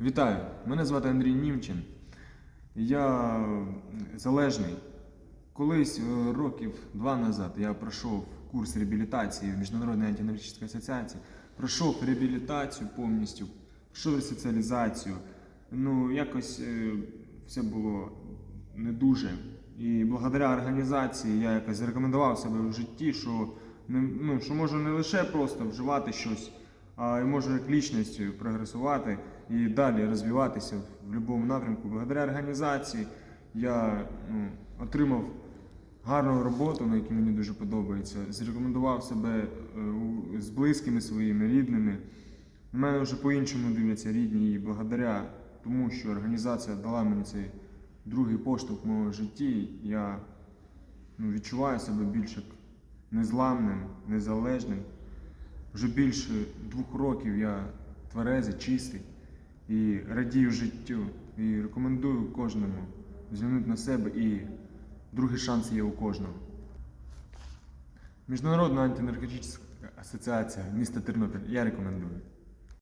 Вітаю! Мене звати Андрій Німчин. Я залежний. Колись е, років два назад я пройшов курс реабілітації в Міжнародній антинаркотичній асоціації. Пройшов реабілітацію повністю, пройшов ресоціалізацію. Ну, якось е, все було не дуже. І благодаря організації я якось зарекомендував себе в житті, що, ну, що можу не лише просто вживати щось, а й можу як лічністю прогресувати і далі розвиватися в будь-якому напрямку. Благодаря організації я ну, отримав гарну роботу, на якій мені дуже подобається. Зарекомендував себе е, з близькими своїми рідними. На мене вже по-іншому дивляться рідні, і благодаря тому, що організація дала мені цей другий поштовх в моєму житті, я ну, відчуваю себе більш незламним, незалежним. Вже більше двох років я тверезий, чистий і радію життю. І рекомендую кожному звернути на себе і другий шанс є у кожного. Міжнародна антинаркотична асоціація міста Тернопіль. Я рекомендую.